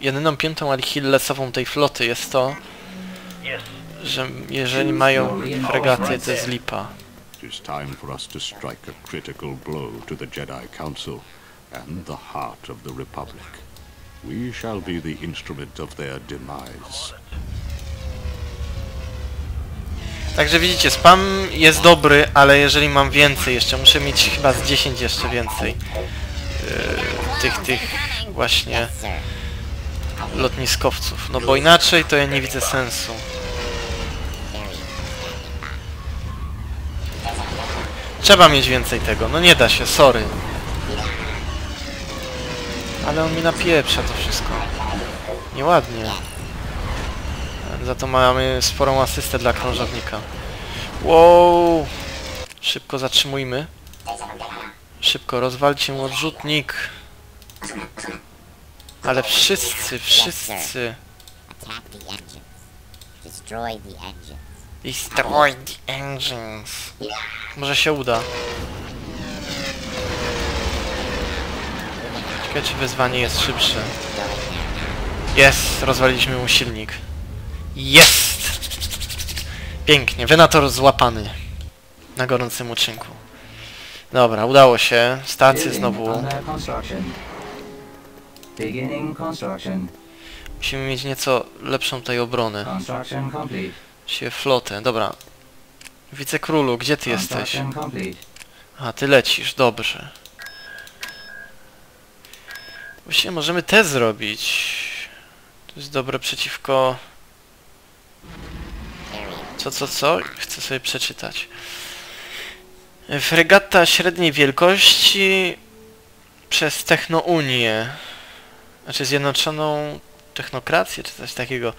jedyną piętą Achillesową tej floty jest to, że jeżeli mają fregaty, to jest lipa. It is time for us to strike a critical blow to the Jedi Council and the heart of the Republic. We shall be the instrument of their demise. Także widzicie, spam jest dobry, ale jeżeli mam więcej jeszcze, muszę mieć chyba z 10 jeszcze więcej yy, tych, tych właśnie. Lotniskowców. No bo inaczej to ja nie widzę sensu. Trzeba mieć więcej tego, no nie da się, sorry. Ale on mi napieprza to wszystko. Nieładnie. Za to mamy sporą asystę dla krążownika. Wow! Szybko zatrzymujmy. Szybko, rozwalcie mu odrzutnik. Ale wszyscy, wszyscy. Destroy the engines. Może się uda. Ciekawe czy wyzwanie jest szybsze. Jest! Rozwaliliśmy mu silnik. Jest! Pięknie. Venator złapany. Na gorącym uczynku. Dobra, udało się. Stację znowu. Beginning construction. Musimy mieć nieco lepszą tutaj obronę. Construction complete. Się flotę. Dobra. Wicekrólu, gdzie ty jesteś? A, ty lecisz, dobrze. Właściwie możemy te zrobić. To jest dobre przeciwko... Co, co, co? Chcę sobie przeczytać. Fregata średniej wielkości przez Technounię. Znaczy Zjednoczoną Technokrację, czy coś takiego.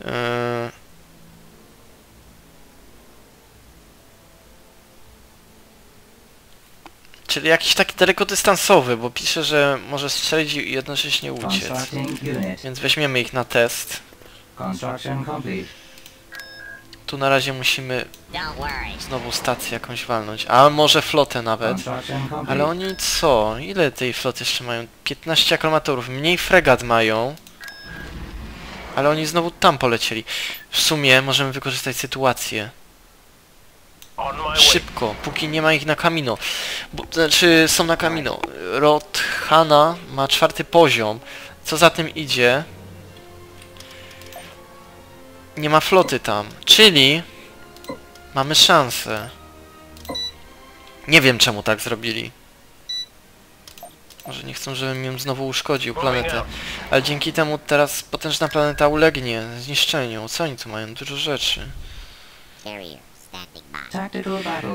Yy... Czyli jakiś taki dalekodystansowy, bo pisze, że może strzelić i jednocześnie uciec. Więc weźmiemy ich na test. Construction complete. Tu na razie musimy znowu stację jakąś walnąć. A może flotę nawet. Construction complete. Ale oni co? Ile tej floty jeszcze mają? 15 akromatorów. Mniej fregat mają. Ale oni znowu tam polecieli. W sumie możemy wykorzystać sytuację. Szybko, póki nie ma ich na kamino. Bo, znaczy są na kamino. Rothana ma czwarty poziom. Co za tym idzie? Nie ma floty tam. Czyli mamy szansę. Nie wiem czemu tak zrobili. Może nie chcą, żebym ją znowu uszkodził, planetę. Ale dzięki temu teraz potężna planeta ulegnie zniszczeniu. Co oni tu mają? Dużo rzeczy.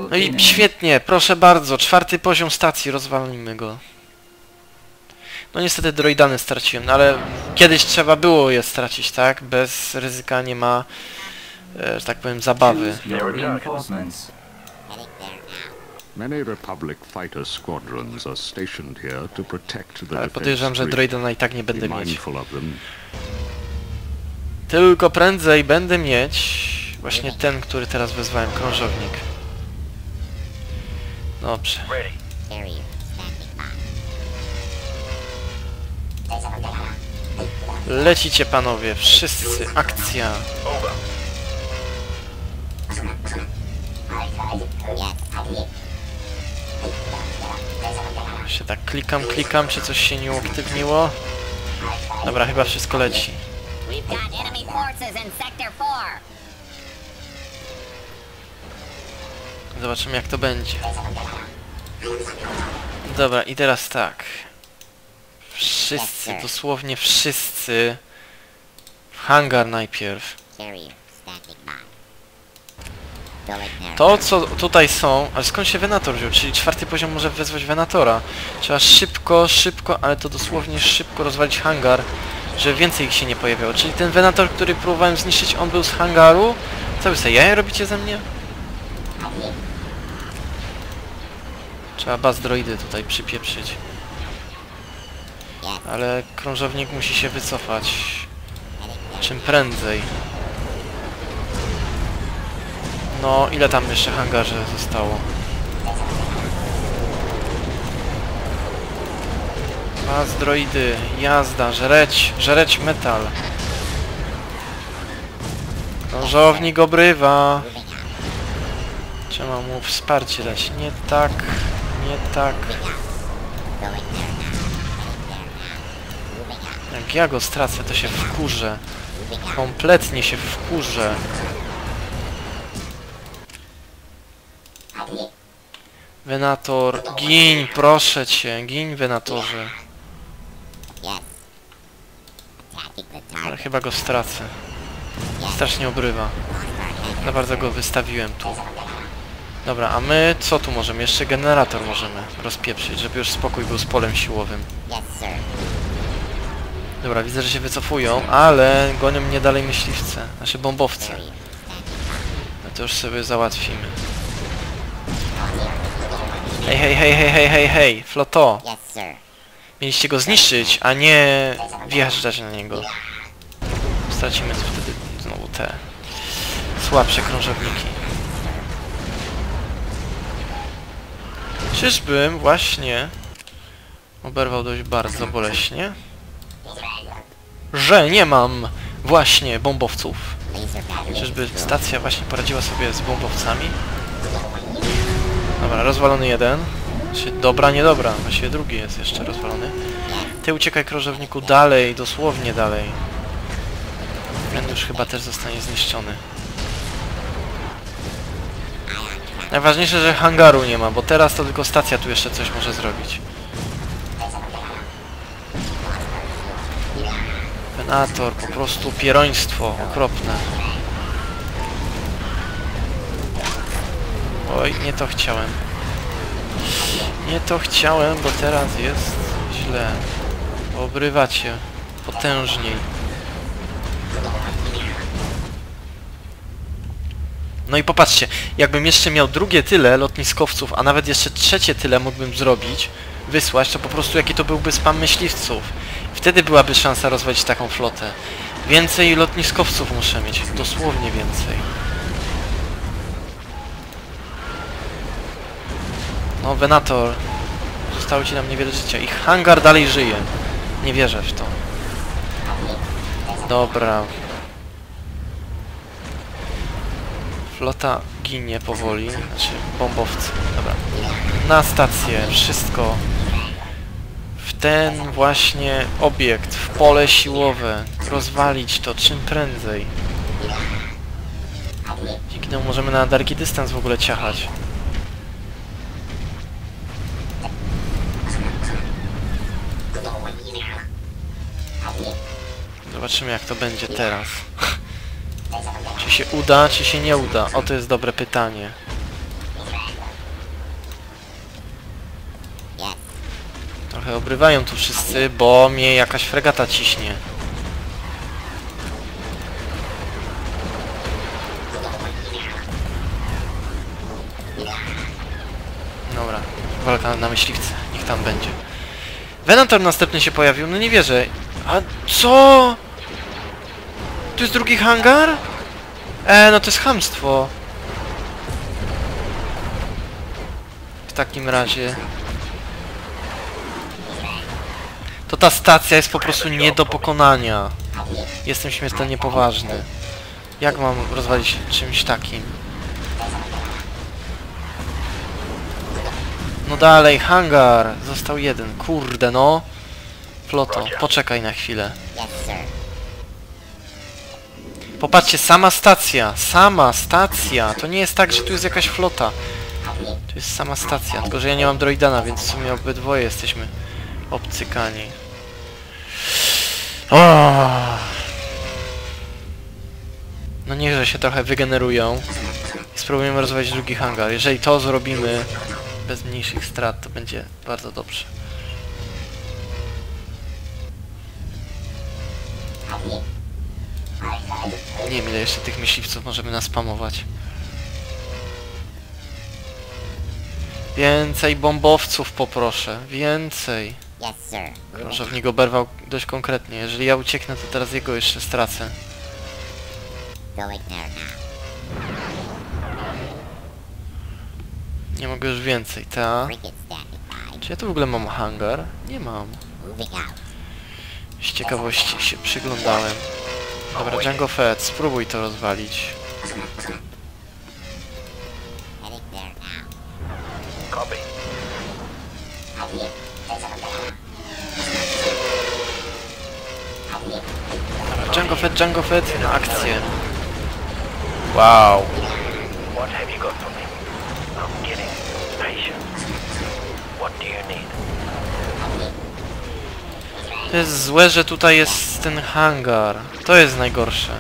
No i świetnie, proszę bardzo. Czwarty poziom stacji, rozwalimy go. No niestety droidany straciłem, no ale kiedyś trzeba było je stracić, tak? Bez ryzyka nie ma, e, że tak powiem, zabawy. Choose your reinforcements. Heading there now. Many Republic fighter squadrons are stationed here to protect the Ale podejrzewam, że droidana i tak nie będę mieć. Tylko prędzej będę mieć właśnie ten, który teraz wezwałem, krążownik. Dobrze. Carrier standing by. Lecicie panowie, wszyscy, akcja. Jeszcze tak klikam, klikam, czy coś się nie uaktywniło. Dobra, chyba wszystko leci. We've got enemy forces in Sector 4. Zobaczymy jak to będzie. Dobra, i teraz tak. Wszyscy, dosłownie wszyscy. W hangar najpierw. To co tutaj są, ale skąd się Venator wziął? Czyli czwarty poziom może wezwać Venatora. Trzeba szybko, szybko, ale to dosłownie szybko rozwalić hangar, żeby więcej ich się nie pojawiało. Czyli ten Venator, który próbowałem zniszczyć, on był z hangaru? Co wy sobie jaja robicie ze mnie? Trzeba baz droidy tutaj przypieprzyć. Ale krążownik musi się wycofać. Czym prędzej. No, ile tam jeszcze hangarze zostało? Was droidy, jazda, żreć, żreć metal. Krążownik obrywa. Trzeba mu wsparcie dać. Nie tak, nie tak. Jak ja go stracę, to się wkurzę. Kompletnie się wkurzę. Venator, gin, proszę cię, gin Venatorze. Ale chyba go stracę. Strasznie obrywa. Za bardzo go wystawiłem tu. Dobra, a my co tu możemy? Jeszcze generator możemy rozpieprzyć, żeby już spokój był z polem siłowym. Dobra, widzę, że się wycofują, ale gonią mnie dalej myśliwce, znaczy bombowce. No to już sobie załatwimy. Hej, hej, hej, hej, hej, hej, hej, floto! Mieliście go zniszczyć, a nie wjeżdżać na niego. Stracimy wtedy znowu te słabsze krążowniki. Czyżbym właśnie oberwał dość bardzo boleśnie, że nie mam właśnie bombowców. Czyżby stacja właśnie poradziła sobie z bombowcami? Dobra, rozwalony jeden. Znaczy, dobra, niedobra. Właściwie drugi jest jeszcze rozwalony. Ty uciekaj krążowniku dalej, dosłownie dalej. Ten już chyba też zostanie zniszczony. Najważniejsze, że hangaru nie ma, bo teraz to tylko stacja tu jeszcze coś może zrobić. Venator, po prostu pieroństwo, okropne. Oj, nie to chciałem. Nie to chciałem, bo teraz jest źle. Obrywacie potężniej. No i popatrzcie, jakbym jeszcze miał drugie tyle lotniskowców, a nawet jeszcze trzecie tyle mógłbym zrobić, wysłać, to po prostu jaki to byłby spam myśliwców. Wtedy byłaby szansa rozwalić taką flotę. Więcej lotniskowców muszę mieć, dosłownie więcej. No, Venator. Zostało ci nam niewiele życia. Ich hangar dalej żyje. Nie wierzę w to. Dobra. Flota ginie powoli. Znaczy, bombowcy. Dobra. Na stację. Wszystko. Ten właśnie obiekt. W pole siłowe. Rozwalić to czym prędzej. Dzięki temu możemy na daleki dystans w ogóle ciachać. Zobaczymy jak to będzie teraz. Czy się uda, czy się nie uda? O, to jest dobre pytanie. Trochę obrywają tu wszyscy, bo mnie jakaś fregata ciśnie. Dobra, walka na myśliwce, niech tam będzie. Venator następny się pojawił, no nie wierzę. A co? Tu jest drugi hangar? E, no to jest chamstwo. W takim razie... To ta stacja jest po prostu nie do pokonania. Jestem śmiertelnie poważny. Jak mam rozwalić czymś takim? No dalej, hangar! Został jeden. Kurde no. Floto, poczekaj na chwilę. Popatrzcie, sama stacja, sama stacja. To nie jest tak, że tu jest jakaś flota. Tu jest sama stacja, tylko że ja nie mam droidana, więc w sumie obydwoje jesteśmy obcykani. O! No niechże się trochę wygenerują i spróbujemy rozwijać drugi hangar. Jeżeli to zrobimy bez mniejszych strat, to będzie bardzo dobrze. Nie wiem ile jeszcze tych myśliwców możemy naspamować. Więcej bombowców poproszę, więcej. Yes, sir. Out. Krążownik oberwał dość konkretnie. Jeżeli ja ucieknę, to teraz jego jeszcze stracę. Going there now. Nie mogę już więcej, ta. Frigate standing by. Czy ja tu w ogóle mam hangar? Nie mam. Moving out. Z ciekawości się przyglądałem. Dobra, Django Fett, spróbuj to rozwalić. Django Fett, Django Fett, na akcję. Wow. What have you got for me? I'm getting patient. What do you need? To jest złe, że tutaj jest ten hangar. To jest najgorsze.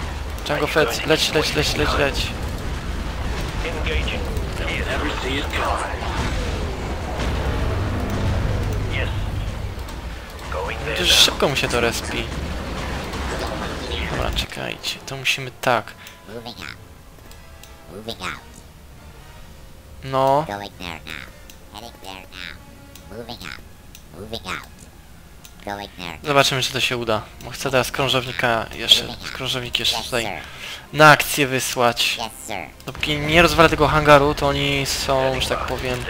Django Fett, leć, leć, leć, leć, leć. Przecież szybko mu się to respi. Dobra, czekajcie. To musimy tak. No. Zobaczymy, czy to się uda. Bo chcę teraz krążownika jeszcze, krążownik jeszcze tutaj na akcję wysłać. Dopóki nie rozwalę tego hangaru, to oni są, że tak powiem,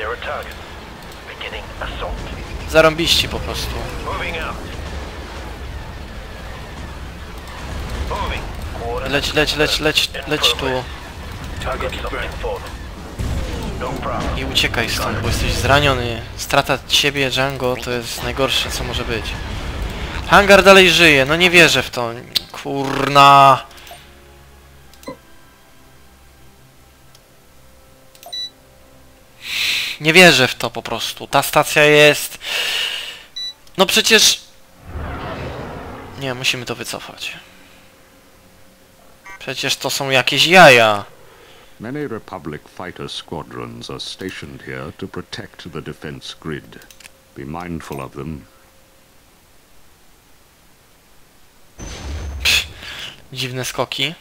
zarąbiści po prostu. Moving out. Moving. Quarter. Leć, leć, leć, leć, leć tu i uciekaj stąd, bo jesteś zraniony. Strata ciebie, Django, to jest najgorsze, co może być. Hangar dalej żyje, no nie wierzę w to. Kurna. Nie wierzę w to po prostu. Ta stacja jest... No przecież... Nie, musimy to wycofać. Przecież to są jakieś jaja. Many Republic fighter squadrons are stationed here to protect the defense grid. Be mindful of them Dziwne skoki.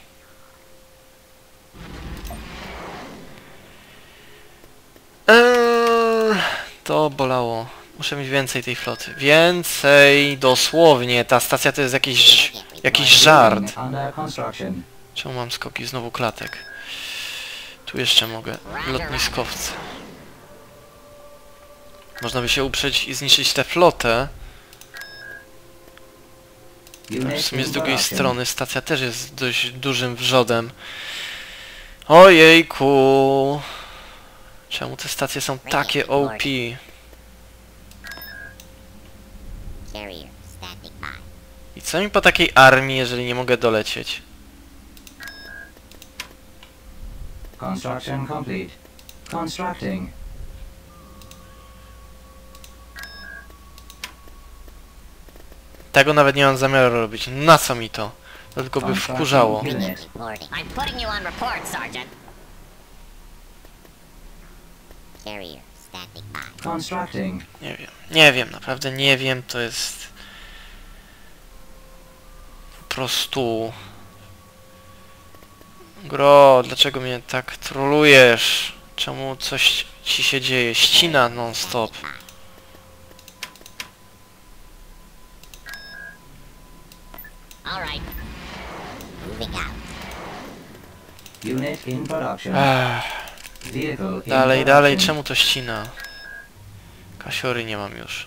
Eee, to bolało. Muszę mieć więcej tej floty. Więcej, dosłownie. Ta stacja to jest jakiś, jakiś żart. Czemu mam skoki? Znowu klatek. Tu jeszcze mogę. Lotniskowce. Można by się uprzeć i zniszczyć tę flotę. W sumie z drugiej strony stacja też jest dość dużym wrzodem. Ojejku! Czemu te stacje są takie OP? I co mi po takiej armii, jeżeli nie mogę dolecieć? Construction complete. Constructing. Tego nawet nie mam zamiaru robić. Na co mi to? To tylko by wkurzało. Unit. Reporting. I'm putting you on report, Sergeant. Carrier standing by. Constructing. Nie wiem. Nie wiem, naprawdę nie wiem. To jest... Po prostu... Gro, dlaczego mnie tak trolujesz? Czemu coś ci się dzieje? Ścina non-stop. Ech, dalej, dalej, czemu to ścina? Kasiory nie mam już.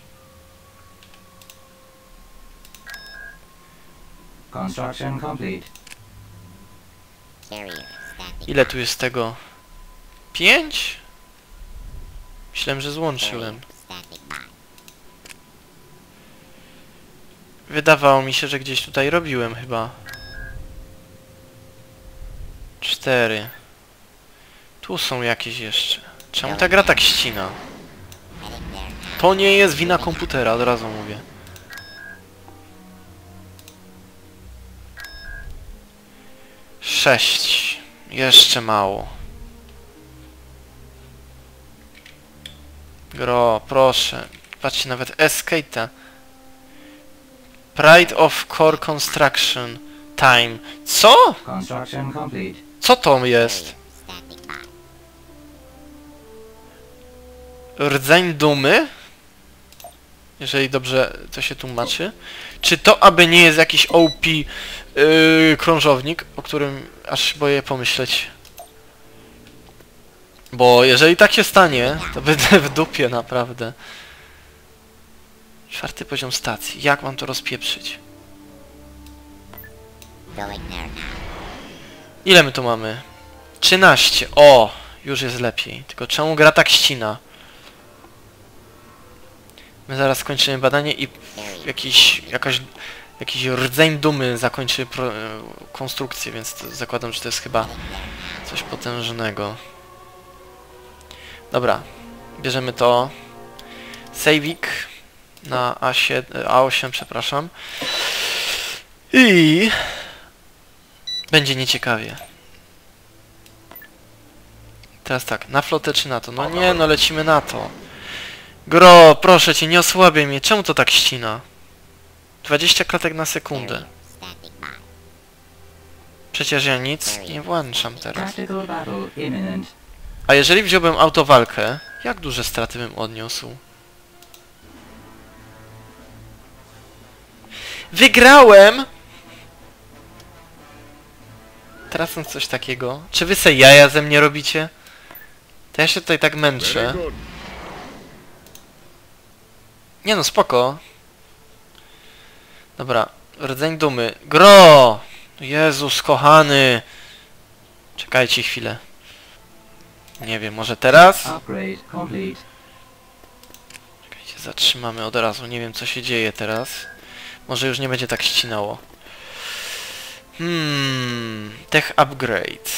Construction complete. Ile tu jest tego? Pięć? Myślałem, że złączyłem. Wydawało mi się, że gdzieś tutaj robiłem chyba. Cztery. Tu są jakieś jeszcze. Czemu ta gra tak ścina? To nie jest wina komputera, od razu mówię. Sześć. Jeszcze mało. Gro, proszę. Patrzcie, nawet Escape'a. Pride of Core Construction Time. Co? Construction complete. Co to jest? Rdzeń dumy, jeżeli dobrze to się tłumaczy, czy to aby nie jest jakiś OP yy, krążownik, o którym aż boję pomyśleć. Bo jeżeli tak się stanie, to będę w dupie naprawdę. Czwarty poziom stacji. Jak mam to rozpieprzyć? Ile my tu mamy? 13. O! Już jest lepiej. Tylko czemu gra tak ścina? My zaraz skończymy badanie i jakiś, jakaś, jakiś rdzeń dumy zakończy pro, e, konstrukcję, więc to zakładam, że to jest chyba coś potężnego. Dobra. Bierzemy to. Savik na A7, A8, przepraszam. I będzie nieciekawie. Teraz tak, na flotę czy na to? No nie, no lecimy na to. Gro, proszę cię, nie osłabiaj mnie. Czemu to tak ścina? 20 klatek na sekundę. Przecież ja nic nie włączam teraz. A jeżeli wziąłbym autowalkę, jak duże straty bym odniósł? Wygrałem! Tracąc coś takiego. Czy wy se jaja ze mnie robicie? To ja się tutaj tak męczę. Nie no, spoko. Dobra, rdzeń dumy. Gro! Jezus kochany! Czekajcie chwilę. Nie wiem, może teraz? Czekajcie, zatrzymamy od razu. Nie wiem, co się dzieje teraz. Może już nie będzie tak ścinało. Hmm, tech upgrade.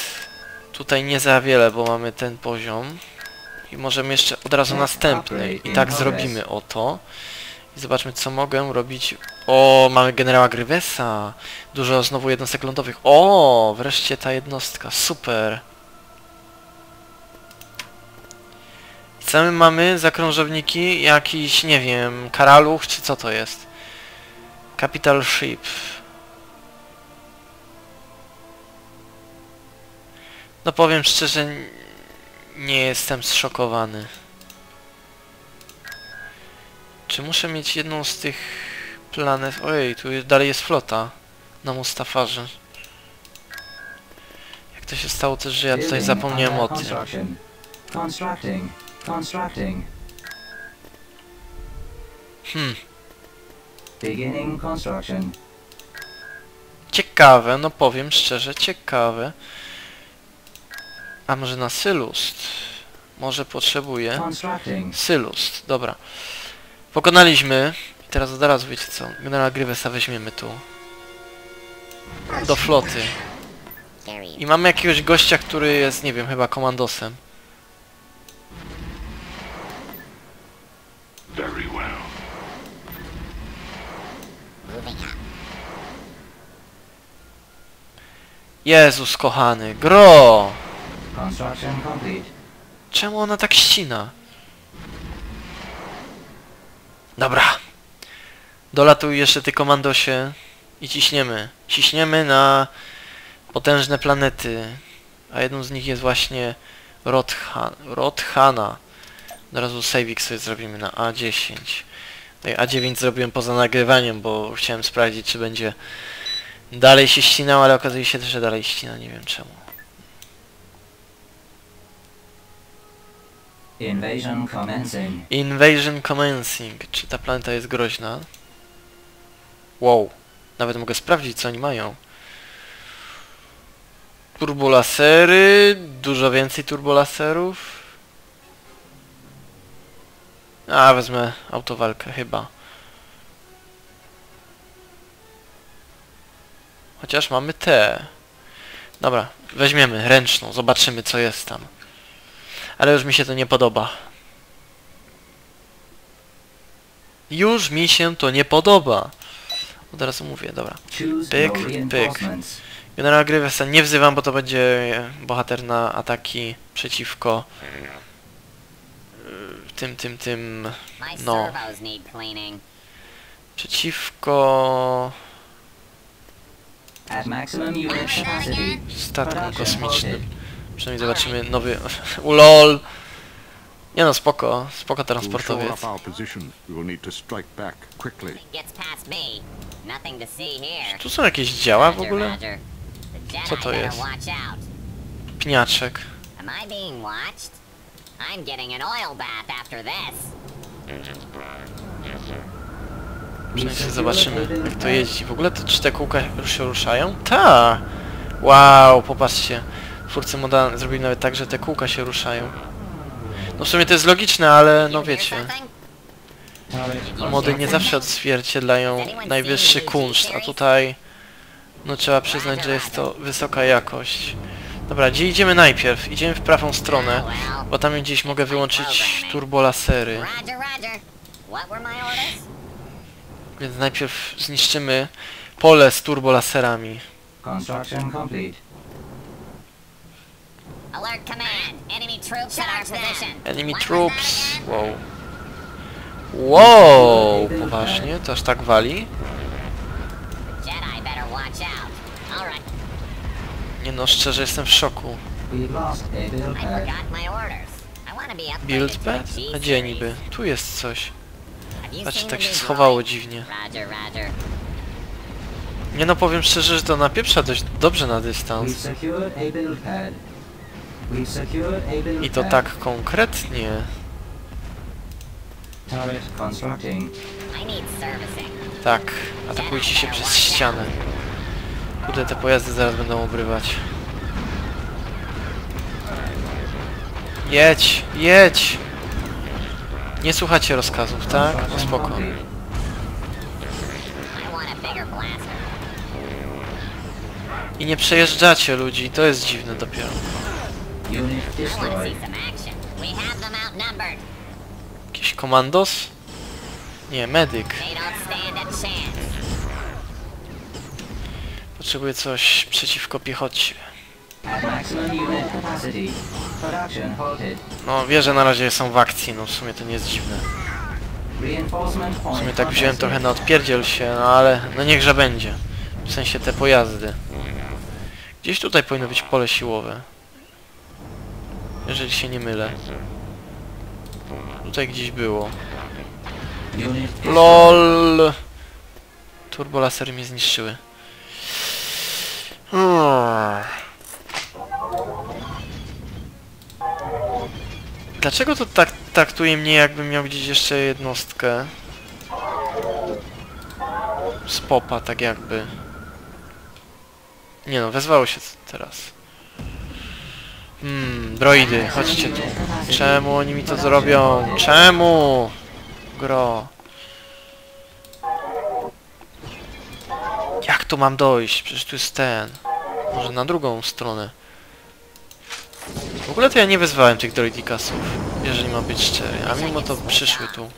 Tutaj nie za wiele, bo mamy ten poziom. I możemy jeszcze od razu następny. I tak zrobimy o to. I zobaczmy, co mogę robić. O, mamy generała Grywesa. Dużo znowu jednostek lądowych. O, wreszcie ta jednostka. Super. I co my mamy za krążowniki? Jakiś, nie wiem, karaluch, czy co to jest? Capital Ship. No powiem szczerze, nie jestem zszokowany. Czy muszę mieć jedną z tych planet? Ojej, tu dalej jest flota na Mustafarze. Jak to się stało też, że ja tutaj zapomniałem o tym. Construction. Constructing. Constructing. Hmm, ciekawe, no powiem szczerze, ciekawe. A może na Sylust? Może potrzebuję. Sylust, dobra. Pokonaliśmy. I teraz od razu wiecie co? Generała Grywesa weźmiemy tu. Do floty. I mamy jakiegoś gościa, który jest, nie wiem, chyba komandosem. Jezus kochany, gro! Construction complete. Czemu ona tak ścina? Dobra. Dolatuj jeszcze ty komandosie i ciśniemy. Ciśniemy na potężne planety. A jedną z nich jest właśnie Rothan Rothana. Od razu saving sobie zrobimy na A10. Tutaj A9 zrobiłem poza nagrywaniem, bo chciałem sprawdzić czy będzie dalej się ścinał, ale okazuje się, że dalej ścina, nie wiem czemu. Invasion commencing. Invasion commencing. Czy ta planeta jest groźna? Wow. Nawet mogę sprawdzić, co oni mają. Turbolasery. Dużo więcej turbolaserów. A, wezmę autowalkę chyba. Chociaż mamy te. Dobra, weźmiemy ręczną, zobaczymy co jest tam. Ale już mi się to nie podoba. Już mi się to nie podoba. Od razu mówię, dobra. Pyk, no pyk. Generała Grywesa nie wzywam, bo to będzie bohater na ataki przeciwko tym, tym, tym, No. przeciwko statkom kosmicznym. Przynajmniej zobaczymy nowy... Ulol! Nie no, spoko, spoko transportowiec. here. Tu są jakieś działa w ogóle? Co to jest? Pniaczek. Przynajmniej zobaczymy, jak to jeździ. W ogóle to, czy te kółka się ruszają? Ta! Wow, popatrzcie. Twórcy moda zrobili nawet tak, że te kółka się ruszają. No w sumie to jest logiczne, ale no wiecie. Mody nie zawsze odzwierciedlają najwyższy kunszt, a tutaj no trzeba przyznać, że jest to wysoka jakość. Dobra, gdzie idziemy najpierw? Idziemy w prawą stronę, bo tam gdzieś mogę wyłączyć turbolasery. Więc najpierw zniszczymy pole z turbolaserami. Construction complete. Alert command. Enemy troops at our position. Enemy troops. Wow. Wow, poważnie? To aż tak wali? Jedi better watch out. Alright, Nie no, szczerze jestem w szoku. Build pad. A gdzie niby? Tu jest coś. Seen tak się schowało dziwnie. Nie no, powiem szczerze, że to napieprza dość dobrze na dystans. I to tak konkretnie. Tak, atakujcie się przez ścianę. Kurde, te pojazdy zaraz będą obrywać. Jedź, jedź! Nie słuchacie rozkazów, tak? No spoko. I nie przejeżdżacie ludzi, to jest dziwne dopiero. Unit destroyed. Jakiś komandos? Nie, medyk. Potrzebuję coś przeciwko piechocie. No, wie, że na razie są w akcji, no w sumie to nie jest dziwne. W sumie tak wziąłem trochę na odpierdziel się, no ale no niechże będzie. W sensie te pojazdy. Gdzieś tutaj powinno być pole siłowe. Jeżeli się nie mylę. Tutaj gdzieś było. LOL! Turbolasery mnie zniszczyły. Hmm. Dlaczego to tak traktuje mnie jakbym miał gdzieś jeszcze jednostkę? Z popa, tak jakby. Nie no, wezwało się teraz. Hmm, droidy, chodźcie tu. Czemu oni mi to zrobią? Czemu? Gro. Jak tu mam dojść? Przecież tu jest ten. Może na drugą stronę. W ogóle to ja nie wezwałem tych droidikasów, jeżeli mam być szczery, a mimo to przyszły tu.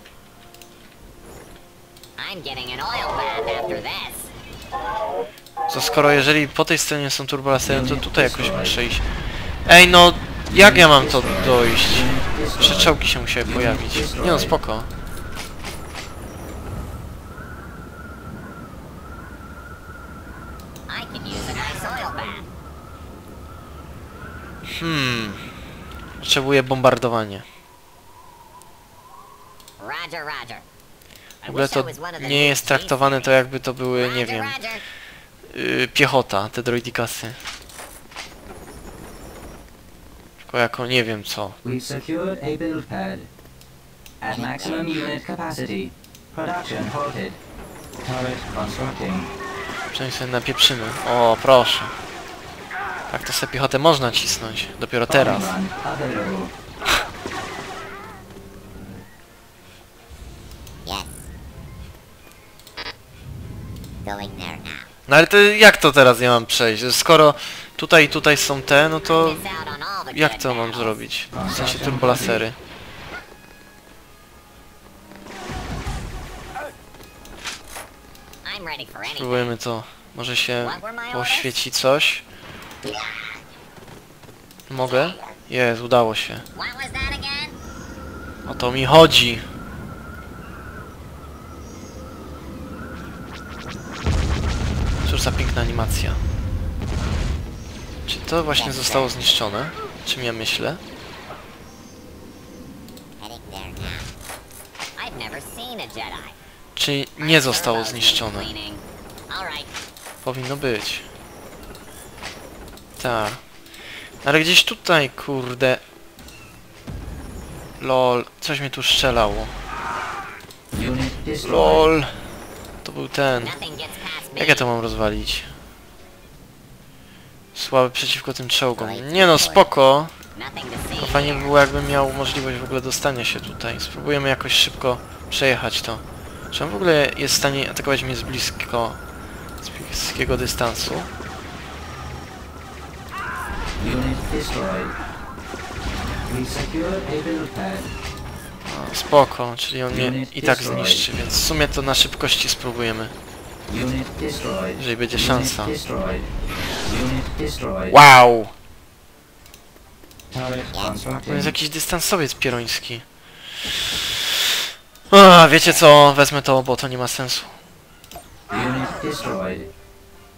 Co skoro jeżeli po tej stronie są turbolasery, to tutaj jakoś muszę iść. Ej no, jak ja mam to dojść? Przyczołki się musiały pojawić. Nie no, spoko. Hmm. Potrzebuję bombardowanie. W ogóle to nie jest traktowane to jakby to były, nie wiem, yy, piechota, te droidikasy. Tylko jako nie wiem co. We've secured a build pad. At maximum unit capacity. Production halted. Turret constructing. Przynajmniej sobie napieprzymy. O, proszę. Tak to sobie piechotę można cisnąć. Dopiero teraz. No ale to jak to teraz ja mam przejść? Skoro tutaj i tutaj są te, no to The jak to mam zrobić? W sensie turbolasery. Spróbujemy to. Może się poświeci coś? Mogę? Jest, udało się. O to mi chodzi. Cóż za piękna animacja. Czy to właśnie zostało zniszczone? Czym ja myślę? Czy nie zostało zniszczone? Powinno być. Tak. Ale gdzieś tutaj, kurde. Lol, coś mnie tu strzelało. Lol. to był ten. Jak ja to mam rozwalić? Słaby przeciwko tym czołgom. Nie no, spoko. To fajnie by było jakbym miał możliwość w ogóle dostania się tutaj. Spróbujemy jakoś szybko przejechać to. Czy on w ogóle jest w stanie atakować mnie z blisko, z bliskiego dystansu? No, spoko, czyli on mnie i tak zniszczy, więc w sumie to na szybkości spróbujemy, jeżeli będzie szansa. Wow! To jest jakiś dystansowiec pieroński. A, wiecie co, wezmę to, bo to nie ma sensu.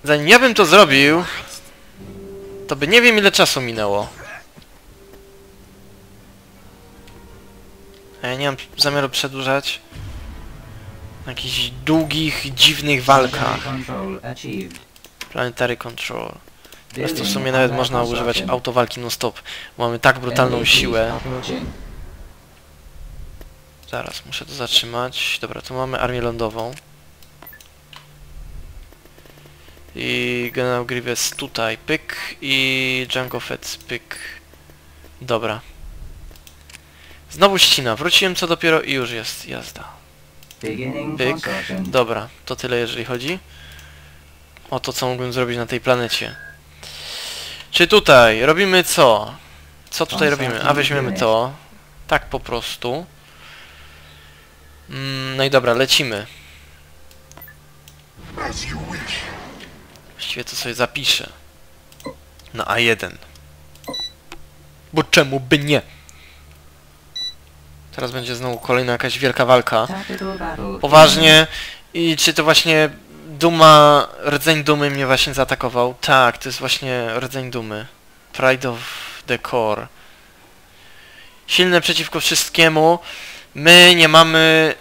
Zanim ja bym to zrobił, to by nie wiem ile czasu minęło. A ja nie mam zamiaru przedłużać na jakichś długich, dziwnych walkach. Planetary Control. Teraz to w sumie nawet można używać autowalki non-stop. Mamy tak brutalną siłę. Zaraz, muszę to zatrzymać. Dobra, tu mamy armię lądową. I General Grievous tutaj, pyk. I Django Fett, pyk. Dobra. Znowu ścina. Wróciłem co dopiero i już jest jazda. Pyk. Dobra, to tyle jeżeli chodzi o to, co mógłbym zrobić na tej planecie. Czy tutaj robimy co? Co tutaj robimy? A weźmiemy to. Tak po prostu. Mm, no i dobra, lecimy. Właściwie to sobie zapiszę. Na A1. Bo czemu by nie? Teraz będzie znowu kolejna jakaś wielka walka. Battle. Poważnie. I czy to właśnie Duma, rdzeń Dumy mnie właśnie zaatakował? Tak, to jest właśnie rdzeń Dumy. Pride of the Core. Silne przeciwko wszystkiemu. My nie mamy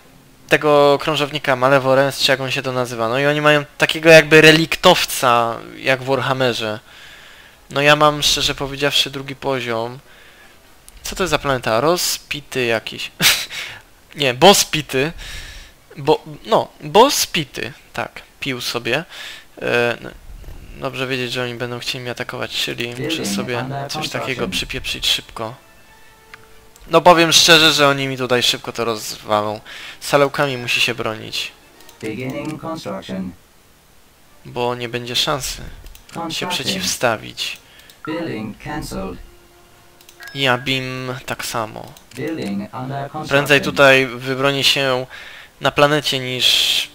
tego krążownika Malevolence, czy jak on się to nazywa. No i oni mają takiego jakby reliktowca, jak w Warhammerze. No ja mam, szczerze powiedziawszy, drugi poziom. Co to jest za planeta? Rozpity jakiś. nie, bospity. Bo, no, boss pity, tak, pił sobie. E, no, dobrze wiedzieć, że oni będą chcieli mnie atakować, czyli muszę sobie coś takiego przypieprzyć szybko. No powiem szczerze, że oni mi tutaj szybko to rozwalą. Salełkami musi się bronić, bo nie będzie szansy się przeciwstawić. Ja bim tak samo. Prędzej tutaj wybroni się na planecie niż